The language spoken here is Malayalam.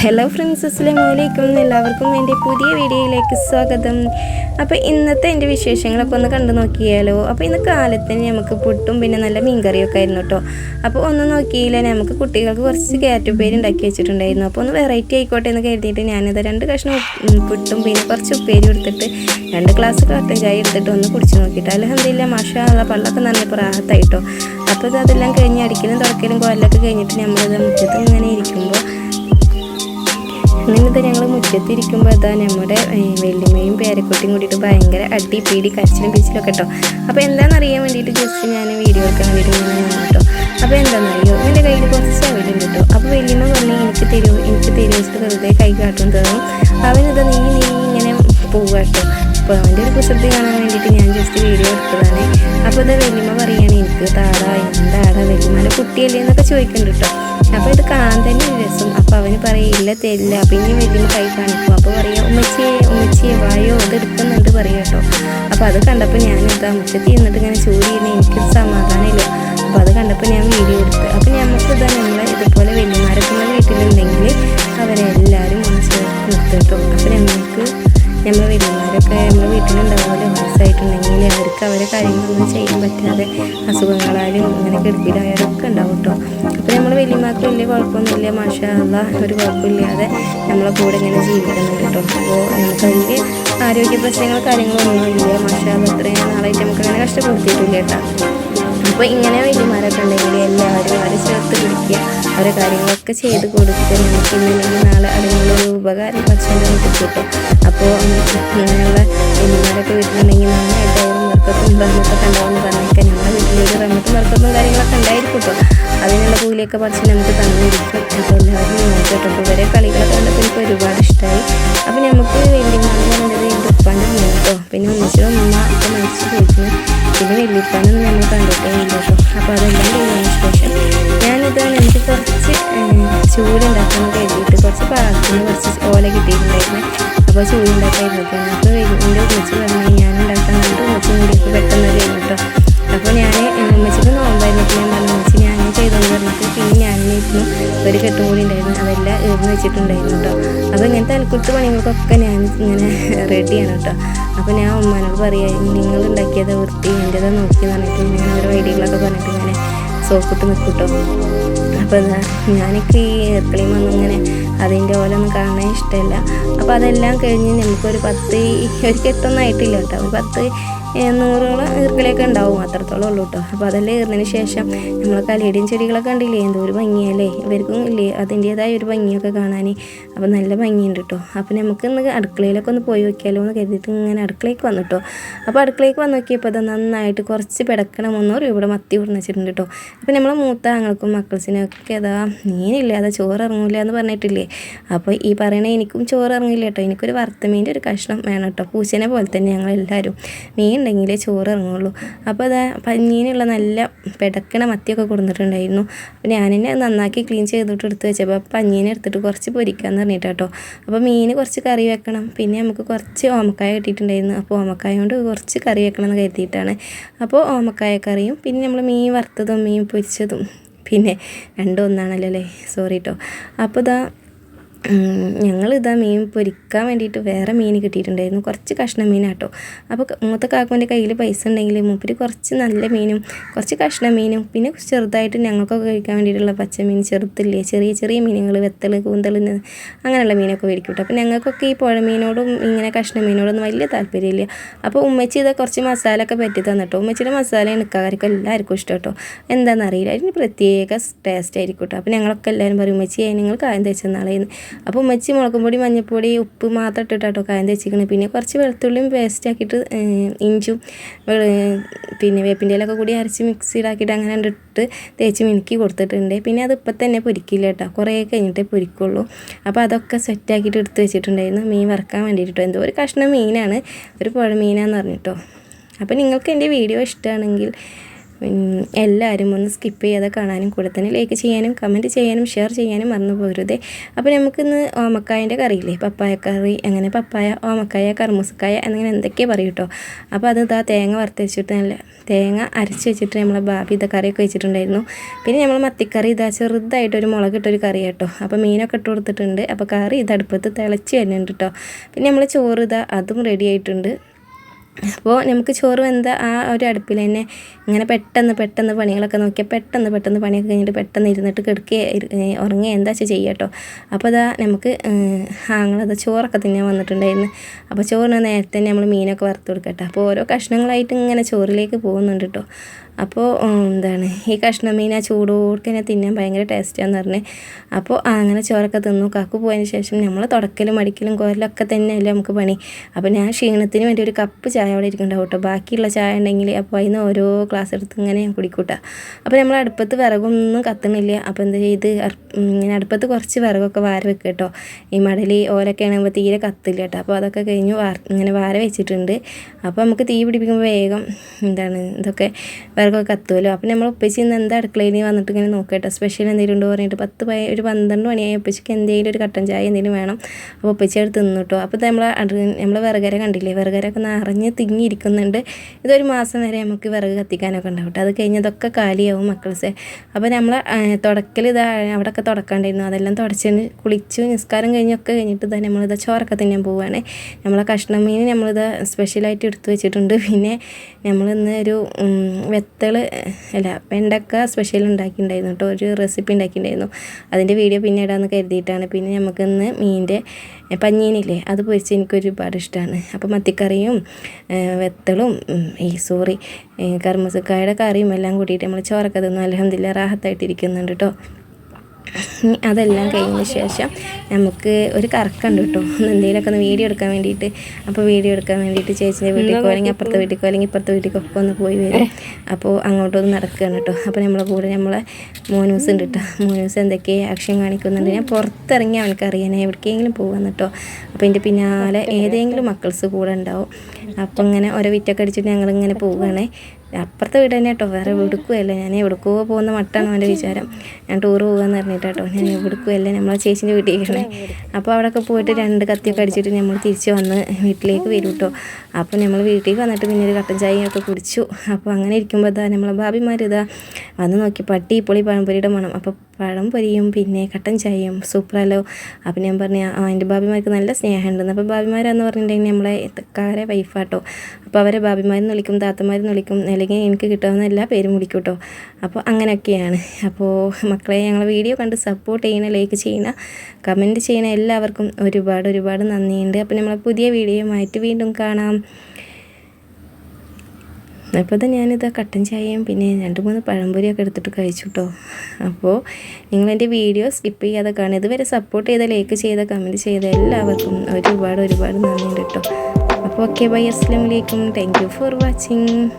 ഹലോ ഫ്രണ്ട്സ് അസ്സലാമു വലൈക്കും എല്ലാവർക്കും എന്റെ പുതിയ വീഡിയോയിലേക്ക് സ്വാഗതം. അപ്പോൾ ഇന്നത്തെ എന്റെ വിശേഷങ്ങളൊക്കെ ഒന്ന് കണ്ടു നോക്കിയാലോ? അപ്പോൾ ഇന്ന് കാലത്തിന് നമുക്ക് പുട്ടും പിന്നെ നല്ല മീൻകറിയൊക്കെ ആയിരുന്നു കേട്ടോ അപ്പോൾ ഒന്ന് നോക്കിയില്ല നമുക്ക് കുട്ടികൾക്ക് കുറച്ച് കാറ്റുപ്പേര് ഉണ്ടാക്കി വെച്ചിട്ടുണ്ടായിരുന്നു. അപ്പോൾ ഒന്ന് വെറൈറ്റി ആയിക്കോട്ടെ എന്ന് കരുതിയിട്ട് ഞാനിത് രണ്ട് കഷ്ണം പുട്ടും പിന്നെ കുറച്ച് ഉപ്പേരി എടുത്തിട്ട് രണ്ട് ഗ്ലാസ് കട്ടൻ ചായ എടുത്തിട്ട് ഒന്ന് കുടിച്ച് നോക്കിയിട്ട്. അലഹമില്ല മഷ അല്ല പള്ളൊക്കെ നല്ല പ്രാഹത്തായിട്ടോ അപ്പോൾ ഇത് അതെല്ലാം കഴിഞ്ഞ് അടിക്കലും തുറക്കലും കോലൊക്കെ കഴിഞ്ഞിട്ട് നമ്മളിത് മുറ്റത്ത് ഇങ്ങനെ ഇരിക്കുമ്പോൾ അങ്ങനത്തെ ഞങ്ങൾ മുറ്റത്തിരിക്കുമ്പോൾ അതാ നമ്മുടെ വെള്ളിമയും പേരക്കുട്ടിയും കൂടിയിട്ട് ഭയങ്കര അടി പീടി കച്ചിലും പിച്ചിലും കേട്ടോ അപ്പോൾ എന്താണെന്ന് അറിയാൻ വേണ്ടിയിട്ട് ജസ്റ്റ് ഞാൻ വീഡിയോ എടുക്കാൻ വേണ്ടിയിട്ട് ഇങ്ങനെ വന്നു കേട്ടോ അപ്പോൾ എന്താണെന്നറിയോ എന്റെ കയ്യിൽ കുറച്ച് അവലുണ്ട് കേട്ടോ അപ്പോൾ വെള്ളിമ പറഞ്ഞു എനിക്ക് തരൂ എനിക്ക് തരൂ വെച്ചിട്ട് വെറുതെ കൈ കാട്ടും തോന്നും അവനിത് നീ നീ ഇങ്ങനെ പോവുക കേട്ടോ അപ്പോൾ അവന്റെ ഒരു കുസൃതി കാണാൻ വേണ്ടിയിട്ട് ഞാൻ ജസ്റ്റ് വീഡിയോ എടുത്തതാണ്. അപ്പോൾ ഇത് വല്യമ്മ പറയുകയാണ് എനിക്ക് താടാ എന്താടാ വല്യമ്മയുടെ കുട്ടിയല്ലേ എന്നൊക്കെ ചോദിക്കുന്നുണ്ട് കേട്ടോ അപ്പോൾ ഇത് കാണാൻ തന്നെ ഒരു രസം. അപ്പോൾ അവന് പറയില്ല തരില്ല. പിന്നെ വലിയ കൈ കാണിക്കും. അപ്പോൾ പറയാം ഉമ്മച്ചിയെ ഉമ്മച്ചിയെ വായോ ഇത് എടുക്കുന്നുണ്ട് പറയുക കേട്ടോ അപ്പോൾ അത് കണ്ടപ്പോൾ ഞാൻ എന്താ മുറ്റത്ത് ഇരുന്നിട്ട് ഇങ്ങനെ ചൂടി ചെയ്യുന്ന എനിക്കൊരു സമാധാനമില്ല. അപ്പോൾ അത് കണ്ടപ്പോൾ ഞാൻ വീഡിയോ എടുത്ത്. അപ്പോൾ നമുക്ക് ഇതാ നമ്മൾ ഇതുപോലെ വലിയമാരൊക്കെ നമ്മൾ വീട്ടിലുണ്ടെങ്കിൽ അവരെല്ലാവരും മനസ്സിലാക്കി നിർത്തും അപ്പോൾ ഞങ്ങൾക്ക് വീട്ടിലുണ്ടാവുമല്ലോ വയസ്സായിട്ടുണ്ടെങ്കിൽ അവർക്ക് അവരെ കാര്യങ്ങളൊന്നും ചെയ്യാൻ പറ്റാതെ അസുഖങ്ങളാലും അങ്ങനെ കിടപ്പിലായാലും ഒക്കെ ഉണ്ടാവും കേട്ടോ അപ്പോൾ നമ്മൾ വലിയമാർക്ക് വലിയ കുഴപ്പമൊന്നുമില്ല മാഷാല്ല ഒരു കുഴപ്പമില്ലാതെ നമ്മളെ കൂടെ ഇങ്ങനെ ജീവിക്കുന്നുണ്ട് കേട്ടോ അപ്പോൾ നമുക്ക് വലിയ ആരോഗ്യ പ്രശ്നങ്ങൾ കാര്യങ്ങളൊന്നും ഇല്ല. മാഷാല്ല അത്രയും നാളായിട്ട് നമുക്ക് അങ്ങനെ കഷ്ടപ്പെടുത്തിയിട്ടില്ല കേട്ടോ. അപ്പോൾ ഇങ്ങനെ വലിയമാരൊക്കെ ഉണ്ടെങ്കിൽ എല്ലാവരും അവരെ ചേർത്ത് പിടിക്കുക. അവരെ കാര്യങ്ങളൊക്കെ ചെയ്ത് കൊടുക്കുക. നമുക്ക് ഇന്നല്ലെങ്കിൽ നാളെ അതിനുള്ളൊരു ഉപകാരം പക്ഷേ നമുക്ക് കിട്ടും അപ്പോൾ ഇങ്ങനെയുള്ള വലിയമാരൊക്കെ വീട്ടിലുണ്ടെങ്കിൽ നന്നായിട്ടായാലും വർക്കത്തും ബഹമത്തൊക്കെ ഉണ്ടാവുമെന്ന് പറഞ്ഞേക്കാം ഞങ്ങളുടെ വീട്ടിലൊരു റമ്മത്തും വർക്കത്തും കാര്യങ്ങളൊക്കെ ഉണ്ടായിരിക്കും കേട്ടോ. അതിനുള്ള കൂലിയൊക്കെ പറിച്ച് നമുക്ക് തന്നിരിക്കും. അപ്പോൾ എല്ലാവരും നോക്കി കേട്ടോ. അപ്പോൾ ഇവരെ കളികളൊക്കെ കണ്ടപ്പോൾ എനിക്ക് ഒരുപാട് ഇഷ്ടമായി അപ്പോൾ നമുക്ക് വലിയമാന്ന് പറയുന്നത് എന്റെ കേട്ടോ. പിന്നെ ഉമ്മച്ചിയുടെ ഉമ്മ ഒക്കെ മനസ്സിൽ പോയിരുന്നു പിന്നെ വലിയപ്പാനൊന്നും നമ്മൾ കണ്ടിട്ടേ ഇല്ല കേട്ടോ. അപ്പോൾ അതെല്ലാം കഴിഞ്ഞതിന് ശേഷം ഞാനിത് എനിക്ക് കുറച്ച് ചൂടുണ്ടാക്കാൻ കരുതിയിട്ട് കുറച്ച് പാകത്തിന് കുറച്ച് ഓല കിട്ടിയിട്ടുണ്ടായിരുന്നു. അപ്പോൾ ചൂടുണ്ടാക്കാൻ ഉണ്ടാക്കായിരുന്നു അപ്പോൾ എന്റെ കൊച്ചു പറഞ്ഞു ഞാൻ ഉണ്ടാക്കാൻ കണ്ടു കൂടി കൂടിയിട്ട് പെട്ടെന്ന് കഴിഞ്ഞു കേട്ടോ അപ്പോൾ ഞാൻ ഉമ്മച്ചിക്ക് നോമ്പായിരുന്നിട്ട് ഞാൻ പറഞ്ഞു ഉമ്മച്ചി ഞാൻ ചെയ്തെന്ന് പറഞ്ഞിട്ട് പിന്നെ ഞാനിരുന്നു ഒരു കെട്ടും കൂടി ഉണ്ടായിരുന്നു. അതെല്ലാം എറിഞ്ഞ് വെച്ചിട്ടുണ്ടായിരുന്നു കേട്ടോ അപ്പോൾ ഇങ്ങനത്തെ അൽക്കുട്ട് പണികൾക്കൊക്കെ ഞാൻ ഇങ്ങനെ റെഡിയാണ് കേട്ടോ അപ്പോൾ ഞാൻ ഉമ്മാനോട് പറയാം നിങ്ങൾ ഉണ്ടാക്കിയത് വൃത്തി എന്റെതാ നോക്കി പറഞ്ഞിട്ട് ഇങ്ങനെ ഓരോ ഐഡിയകളൊക്കെ പറഞ്ഞിട്ട് ഇങ്ങനെ സോപ്പിട്ട് നിൽക്കും കേട്ടോ അപ്പോൾ എന്താ ഞാനൊക്കെ ഈ ഏർക്കളിയും വന്ന് ഇങ്ങനെ അതിന്റെ ഓലൊന്നും കാണാൻ ഇഷ്ടമല്ല. അപ്പോൾ അതെല്ലാം കഴിഞ്ഞ് നമുക്കൊരു പത്ത് ഒരു കെട്ടൊന്നും ആയിട്ടില്ല കേട്ടോ. പത്ത് നൂറോളം ഈർക്കിലൊക്കെ ഉണ്ടാവും അത്രത്തോളം ഉള്ളൂ കേട്ടോ അപ്പോൾ അതെല്ലാം ഈർന്നതിന് ശേഷം നമ്മൾ കലയുടെയും ചെടികളൊക്കെ കണ്ടില്ലേ? എന്തോ ഒരു ഭംഗിയല്ലേ? ഇവർക്കും ഇല്ലേ? അതിന്റേതായ ഒരു ഭംഗിയൊക്കെ കാണാൻ അപ്പോൾ നല്ല ഭംഗിയുണ്ട് കേട്ടോ അപ്പോൾ നമുക്ക് ഇന്ന് അടുക്കളയിലൊക്കെ ഒന്ന് പോയി നോക്കിയാലോ എന്ന് കരുതിയിട്ട് ഇങ്ങനെ അടുക്കളയ്ക്ക് വന്നു കേട്ടോ അപ്പോൾ അടുക്കളയ്ക്ക് വന്ന് നോക്കിയപ്പോൾ അത് നന്നായിട്ട് കുറച്ച് പിടക്കണം ഒന്നോ ഇവിടെ മത്തി ഉടച്ചിട്ടുണ്ട് കേട്ടോ അപ്പോൾ നമ്മൾ മൂത്ത ആങ്ങൾക്കും മക്കൾസിനൊക്കെ അതാ മീനില്ല? അതാ ചോറ് എന്ന് പറഞ്ഞിട്ടില്ലേ? അപ്പോൾ ഈ പറയണ എനിക്കും ചോറ് ഇറങ്ങില്ല കേട്ടോ എനിക്കൊരു വറുത്ത മീന്റെ ഒരു കഷ്ണം വേണം കേട്ടോ പൂച്ചനെ പോലെ തന്നെ ഞങ്ങളെല്ലാവരും. മീൻ ഉണ്ടെങ്കിലേ ചോറ് ഇറങ്ങുള്ളൂ അപ്പോൾ അതാ പഞ്ഞീനുള്ള നല്ല പിടക്കണ മത്തിയൊക്കെ കൊടുത്തിട്ടുണ്ടായിരുന്നു. അപ്പോൾ ഞാൻ തന്നെ നന്നാക്കി ക്ലീൻ ചെയ്തിട്ട് എടുത്ത് വെച്ചപ്പോൾ പഞ്ഞീനെ എടുത്തിട്ട് കുറച്ച് പൊരിക്കാന്ന് പറഞ്ഞിട്ട് കേട്ടോ അപ്പോൾ മീൻ കുറച്ച് കറി വെക്കണം. പിന്നെ നമുക്ക് കുറച്ച് ഓമക്കായ കിട്ടിയിട്ടുണ്ടായിരുന്നു. അപ്പോൾ ഓമക്കായ കൊണ്ട് കുറച്ച് കറി വെക്കണം എന്ന് കരുതിയിട്ടാണ്. അപ്പോൾ ഓമക്കായ കറിയും പിന്നെ നമ്മൾ മീൻ വറുത്തതും മീൻ പൊരിച്ചതും പിന്നെ രണ്ടും ഒന്നാണല്ലോ അല്ലേ? സോറി കേട്ടോ അപ്പോൾ ഇതാ ഞങ്ങൾ ഇതാ മീൻ പൊരിക്കാൻ വേണ്ടിയിട്ട് വേറെ മീൻ കിട്ടിയിട്ടുണ്ടായിരുന്നു. കുറച്ച് കഷ്ണം മീനാട്ടോ. അപ്പോൾ മൂത്ത കാക്കുവിന്റെ കയ്യിൽ പൈസ ഉണ്ടെങ്കിൽ മൂപ്പര് കുറച്ച് നല്ല മീനും കുറച്ച് കഷ്ണം മീനും പിന്നെ ചെറുതായിട്ട് ഞങ്ങൾക്കൊക്കെ കഴിക്കാൻ വേണ്ടിയിട്ടുള്ള പച്ചമീൻ ചെറുത്തില്ലേ ചെറിയ ചെറിയ മീനുകൾ വെത്തൽ കൂന്തൽ അങ്ങനെയുള്ള മീനൊക്കെ മേടിക്കും കേട്ടോ അപ്പോൾ ഞങ്ങൾക്കൊക്കെ ഈ പുഴ മീനോടും ഇങ്ങനെ കഷ്ണം മീനോടൊന്നും വലിയ താല്പര്യമില്ല അപ്പോൾ ഉമ്മച്ചി ഇതാ കുറച്ച് മസാല ഒക്കെ പറ്റി തന്നിട്ടോ. ഉമ്മച്ചിയുടെ മസാല എണുക്കാർക്കും എല്ലാവർക്കും ഇഷ്ടം കേട്ടോ എന്താണെന്നറിയില്ല അതിന് പ്രത്യേക ടേസ്റ്റ് ആയിരിക്കും കേട്ടോ അപ്പോൾ ഞങ്ങളൊക്കെ എല്ലാവരും പറയും ഉമ്മച്ചി നിങ്ങൾ കായം തേച്ച നാളെയെന്ന് അപ്പോൾ ഉമ്മച്ചി മുളകും പൊടി മഞ്ഞൾപ്പൊടി ഉപ്പ് മാത്രം ഇട്ടിട്ടാട്ടോ കായം തേച്ചിരിക്കണത് പിന്നെ കുറച്ച് വെളുത്തുള്ളിയും പേസ്റ്റ് ആക്കിയിട്ട് ഇഞ്ചും പിന്നെ വേപ്പിന്റെ ഇലൊക്കെ കൂടി അരച്ച് മിക്സിയിലാക്കിയിട്ട് അങ്ങനെ ഇട്ട് തേച്ച് മിനുക്കി കൊടുത്തിട്ടുണ്ട്. പിന്നെ അത് ഇപ്പം തന്നെ പൊരിക്കില്ല കേട്ടോ. കുറേ കഴിഞ്ഞിട്ടേ പൊരിക്കുള്ളൂ. അപ്പോൾ അതൊക്കെ സെറ്റ് ആക്കിയിട്ട് എടുത്ത് വെച്ചിട്ടുണ്ടായിരുന്നു. മീൻ വറക്കാൻ വേണ്ടിയിട്ടോ. എന്തോ ഒരു കഷ്ണം മീനാണ്. ഒരു പുഴ മീനാന്ന് പറഞ്ഞിട്ടോ. അപ്പോൾ നിങ്ങൾക്ക് എന്റെ വീഡിയോ ഇഷ്ടമാണെങ്കിൽ എല്ലാവരും ഒന്ന് സ്കിപ്പ് ചെയ്യാതെ കാണാനും കൂടെ തന്നെ ലൈക്ക് ചെയ്യാനും കമന്റ് ചെയ്യാനും ഷെയർ ചെയ്യാനും മറന്നു പോരുതേ. അപ്പോൾ നമുക്കിന്ന് ഓമക്കായന്റെ കറിയില്ലേ? പപ്പായ കറി അങ്ങനെ പപ്പായ ഓമക്കായ കർമൂസക്കായ എന്നിങ്ങനെ എന്തൊക്കെ പറയും കേട്ടോ അപ്പോൾ അത് ഇതാ തേങ്ങ വറുത്ത് വെച്ചിട്ട് നല്ല തേങ്ങ അരച്ച് വെച്ചിട്ട് നമ്മളെ ബാബി ഇതാ കറിയൊക്കെ വെച്ചിട്ടുണ്ടായിരുന്നു. പിന്നെ നമ്മൾ മത്തിക്കറി ഇതാ ചെറുതായിട്ടൊരു മുളകിട്ടൊരു കറി കേട്ടോ അപ്പോൾ മീനൊക്കെ ഇട്ട് കൊടുത്തിട്ടുണ്ട്. അപ്പോൾ കറി ഇത് അടുപ്പത്ത് തിളച്ച് വരുന്നുണ്ട് കേട്ടോ പിന്നെ നമ്മൾ ചോറ് ഇതാ അതും റെഡി ആയിട്ടുണ്ട്. അപ്പോൾ നമുക്ക് ചോറ് വെന്ത ആ ഒരു അടുപ്പിൽ തന്നെ ഇങ്ങനെ പെട്ടെന്ന് പെട്ടെന്ന് പണികളൊക്കെ നോക്കിയാൽ പെട്ടെന്ന് പെട്ടെന്ന് പണിയൊക്കെ കഴിഞ്ഞിട്ട് പെട്ടെന്ന് ഇരുന്നിട്ട് കിടക്കുക ഉറങ്ങുക എന്താ വെച്ചാൽ ചെയ്യുക കേട്ടോ. അപ്പോൾ അതാ നമുക്ക് ആങ്ങളത് ചോറൊക്കെ തന്നെ വന്നിട്ടുണ്ടായിരുന്നു. അപ്പോൾ ചോറിന് നേരത്തെ തന്നെ നമ്മൾ മീനൊക്കെ വറുത്ത് കൊടുക്കട്ടെ അപ്പോൾ ഓരോ കഷ്ണങ്ങളായിട്ട് ഇങ്ങനെ ചോറിലേക്ക് പോകുന്നുണ്ട് കേട്ടോ. അപ്പോൾ എന്താണ് ഈ കഷ്ണം മീൻ ആ ചൂടോടുക്കെ തന്നെ തിന്നാൻ ഭയങ്കര ടേസ്റ്റാന്ന് പറഞ്ഞ്. അപ്പോൾ അങ്ങനെ ചോറൊക്കെ തിന്നു. കാക്കു പോയതിന് ശേഷം നമ്മൾ തുടക്കലും മടിക്കലും കോരലൊക്കെ തന്നെയല്ലേ നമുക്ക് പണി. അപ്പോൾ ഞാൻ ക്ഷീണത്തിന് വേണ്ടി ഒരു കപ്പ് ചായ അവിടെ ഇരിക്കുന്നുണ്ടാവും കേട്ടോ. ബാക്കിയുള്ള ചായ ഉണ്ടെങ്കിൽ അപ്പോൾ അതിന് ഓരോ ക്ലാസ് എടുത്ത് ഇങ്ങനെ ഞാൻ കുടിക്കൂട്ടാ. അപ്പോൾ നമ്മൾ അടുപ്പത്ത് വിറകൊന്നും കത്തണില്ല. അപ്പോൾ എന്താ ചെയ്ത്? ഇങ്ങനെ അടുപ്പത്ത് കുറച്ച് വിറകൊക്കെ വാര വെക്കുക കേട്ടോ. ഈ മടലി ഓലൊക്കെ ആണെങ്കിൽ തീരെ കത്തില്ല കേട്ടോ. അപ്പോൾ അതൊക്കെ കഴിഞ്ഞ് ഇങ്ങനെ വാര വെച്ചിട്ടുണ്ട്. അപ്പോൾ നമുക്ക് തീ പിടിപ്പിക്കുമ്പോൾ വേഗം എന്താണ് ഇതൊക്കെ വിറകൊക്കെ കത്തുമല്ലോ അപ്പം നമ്മൾ ഉപ്പച്ചി ഇന്ന് എന്താ അടുക്കളയിൽ വന്നിട്ട് ഇങ്ങനെ നോക്കട്ടെ? സ്പെഷ്യൽ എന്തെങ്കിലും ഉണ്ടോ പറഞ്ഞിട്ട് പത്ത് ഒരു പന്ത്രണ്ട് മണിയായി ഉപ്പച്ചിക്ക് എന്തെങ്കിലും ഒരു കട്ടൻ ചായ എന്തെങ്കിലും വേണം. അപ്പോൾ ഉപ്പച്ചി അവിടെ തിന്നു കേട്ടോ അപ്പോൾ നമ്മൾ നമ്മൾ വിറകര കണ്ടില്ലേ? വിറകരൊക്കെ നിറഞ്ഞ് തിങ്ങിയിരിക്കുന്നുണ്ട്. ഇതൊരു മാസം വരെ നമുക്ക് വിറക് കത്തിക്കാനൊക്കെ ഉണ്ടാവും അത് കഴിഞ്ഞതൊക്കെ കാലിയാവും മക്കൾസെ അപ്പോൾ നമ്മൾ തുടക്കൽ ഇതാ അവിടെയൊക്കെ തുടക്കാണ്ടായിരുന്നു. അതെല്ലാം തുടച്ചതിന് കുളിച്ചു നിസ്കാരം കഴിഞ്ഞൊക്കെ കഴിഞ്ഞിട്ട് ഇതാ നമ്മളിത് ചോറൊക്കെ തിന്നാൻ പോവുകയാണ് നമ്മളെ കഷ്ണം മീൻ നമ്മളിത് സ്പെഷ്യലായിട്ട് എടുത്തു വെച്ചിട്ടുണ്ട്. പിന്നെ നമ്മളിന്ന് ഒരു ഉം, വെത്തൾ അല്ല വെണ്ടക്ക സ്പെഷ്യൽ ഉണ്ടാക്കിയിട്ടുണ്ടായിരുന്നു കേട്ടോ ഒരു റെസിപ്പി ഉണ്ടാക്കിയിട്ടുണ്ടായിരുന്നു അതിന്റെ വീഡിയോ പിന്നെ ഇടാമെന്ന് കരുതിയിട്ടാണ്. പിന്നെ നമുക്കിന്ന് മീനിന്റെ പഞ്ഞീനില്ലേ അത് പൊരിച്ച് എനിക്ക് ഒരുപാട് ഇഷ്ടമാണ് അപ്പോൾ മത്തിക്കറിയും വെത്തളും ഈ സോറി കർമ്മസക്കായുടെ കറിയും എല്ലാം കൂട്ടിയിട്ട് നമ്മൾ ചോറൊക്കെ തിന്നു. അലഹമില്ല റാഹത്തായിട്ടിരിക്കുന്നുണ്ട് കേട്ടോ അതെല്ലാം കഴിഞ്ഞ ശേഷം നമുക്ക് ഒരു കറക്കുണ്ട് കേട്ടോ. എന്തെങ്കിലുമൊക്കെ ഒന്ന് വീഡിയോ എടുക്കാൻ വേണ്ടിയിട്ട്. അപ്പോൾ വീഡിയോ എടുക്കാൻ വേണ്ടിയിട്ട് ചേച്ചിന്റെ വീട്ടിലേക്കോ അല്ലെങ്കിൽ അപ്പുറത്തെ വീട്ടിലേക്കോ അല്ലെങ്കിൽ ഇപ്പുറത്തെ വീട്ടിലേക്കൊക്കെ ഒന്ന് പോയി വരും. അപ്പോൾ അങ്ങോട്ടൊന്ന് നടക്കുകയാണ് കേട്ടോ. അപ്പോൾ നമ്മളെ കൂടെ നമ്മളെ മോനൂസ് ഉണ്ട് കേട്ടോ. മോനൂസ് എന്തൊക്കെ ആക്ഷൻ കാണിക്കുന്നുണ്ട്. ഞാൻ പുറത്തിറങ്ങി അവനക്കറിയാൻ എവിടേക്കെങ്കിലും പോകാന്ന് കേട്ടോ. അപ്പോൾ എന്റെ പിന്നാലെ ഏതെങ്കിലും മക്കൾസ് കൂടെ ഉണ്ടാവും. അപ്പോൾ ഇങ്ങനെ ഓരോ വിറ്റൊക്കെ അടിച്ചിട്ട് ഞങ്ങളിങ്ങനെ പോവുകയാണേ. അപ്പുറത്തെ വീട് തന്നെ കേട്ടോ വേറെ എവിടുക്കുമല്ല ഞാൻ എവിടുക്കോ പോകുന്ന മട്ടാണ് എന്റെ വിചാരം. ഞാൻ ടൂർ പോകാന്ന് പറഞ്ഞിട്ട് കേട്ടോ ഞാൻ എവിടേക്കുമല്ല നമ്മളെ ചേച്ചീന്റെ വീട്ടിലേക്കാണ് അപ്പോൾ അവിടെയൊക്കെ പോയിട്ട് രണ്ട് കത്തിയൊക്കെ അടിച്ചിട്ട് നമ്മൾ തിരിച്ച് വന്ന് വീട്ടിലേക്ക് വരും കേട്ടോ അപ്പോൾ നമ്മൾ വീട്ടിലേക്ക് വന്നിട്ട് പിന്നെ ഒരു കട്ടൻ ചായയൊക്കെ കുടിച്ചു. അപ്പോൾ അങ്ങനെ ഇരിക്കുമ്പോൾ ഇതാ നമ്മളെ ഭാബിമാർ ഇതാ വന്ന് നോക്കി. പട്ടി പൊളി പഴംപൊരിയുടെ മണം. അപ്പോൾ പഴംപൊരിയും പിന്നെ കട്ടൻ ചായയും. സൂപ്പറല്ലോ. അപ്പം ഞാൻ പറഞ്ഞു എന്റെ ബാബിമാർക്ക് നല്ല സ്നേഹമുണ്ടെന്ന്. അപ്പോൾ ബാബിമാരാന്ന് പറഞ്ഞിട്ടുണ്ടെങ്കിൽ നമ്മളെ കാരെ വൈഫാട്ടോ. അപ്പോൾ അവരെ ഭാബിമാരെന്ന് വിളിക്കും താത്തമാരെന്ന് വിളിക്കും അല്ലെങ്കിൽ എനിക്ക് കിട്ടാവുന്ന എല്ലാ പേരും വിളിക്കും കേട്ടോ അപ്പോൾ അങ്ങനെയൊക്കെയാണ്. അപ്പോൾ മക്കളെ ഞങ്ങൾ വീഡിയോ കണ്ട് സപ്പോർട്ട് ചെയ്യണ ലൈക്ക് ചെയ്യണ കമന്റ് ചെയ്യണ എല്ലാവർക്കും ഒരുപാട് ഒരുപാട് നന്ദിയുണ്ട്. അപ്പോൾ നമ്മളെ പുതിയ വീഡിയോയുമായിട്ട് വീണ്ടും കാണാം. അപ്പോൾ ഇത് ഞാനിത് കട്ടൻ ചായയും പിന്നെ രണ്ട് മൂന്ന് പഴംപൊരിയൊക്കെ എടുത്തിട്ട് കഴിച്ചു കേട്ടോ അപ്പോൾ നിങ്ങൾ എന്റെ വീഡിയോ സ്കിപ്പ് ചെയ്യാതെ കാണുക. ഇതുവരെ സപ്പോർട്ട് ചെയ്ത ലൈക്ക് ചെയ്ത കമന്റ് ചെയ്ത എല്ലാവർക്കും ഒരുപാട് ഒരുപാട് നന്ദിയുണ്ട് കേട്ടോ. അപ്പോൾ ഓക്കെ ബൈ അസ്സാം വലൈക്കും താങ്ക് യു ഫോർ വാച്ചിങ്